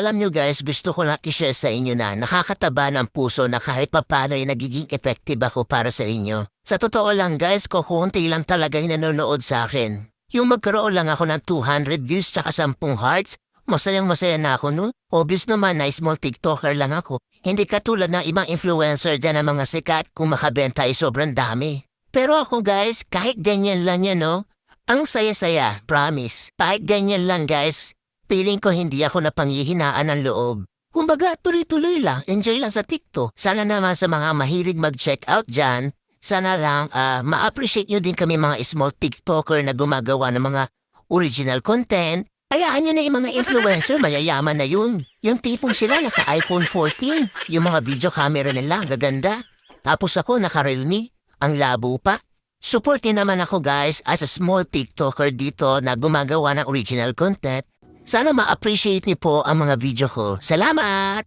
Alam nyo guys, gusto ko lang i-share sa inyo na nakakataba ng puso na kahit papano ay nagiging effective ako para sa inyo. Sa totoo lang guys, kukunti lang talaga yung nanonood sa akin. Yung magkaroon lang ako ng 200 views tsaka 10 hearts, masayang masaya na ako no? Obvious naman na small tiktoker lang ako. Hindi katulad ng ibang influencer dyan ng mga sikat kung makabenta ay sobrang dami. Pero ako guys, kahit ganyan lang yan no, ang saya-saya, promise. Kahit ganyan lang guys, Feeling ko hindi ako napanghihinaan ng loob. Kumbaga, tuloy-tuloy lang, enjoy lang sa TikTok. Sana naman sa mga mahilig mag-check out dyan, sana lang ah, ma-appreciate nyo din kami mga small TikToker na gumagawa ng mga original content. Hayaan nyo na yung mga influencer, mayayaman na yun. Yung tipong sila naka-iPhone 14, yung mga video camera nila, gaganda. Tapos ako naka-Realme, ang labo pa. Support niyo naman ako guys as a small TikToker dito na gumagawa ng original content. Sana ma-appreciate niyo po ang mga video ko. Salamat!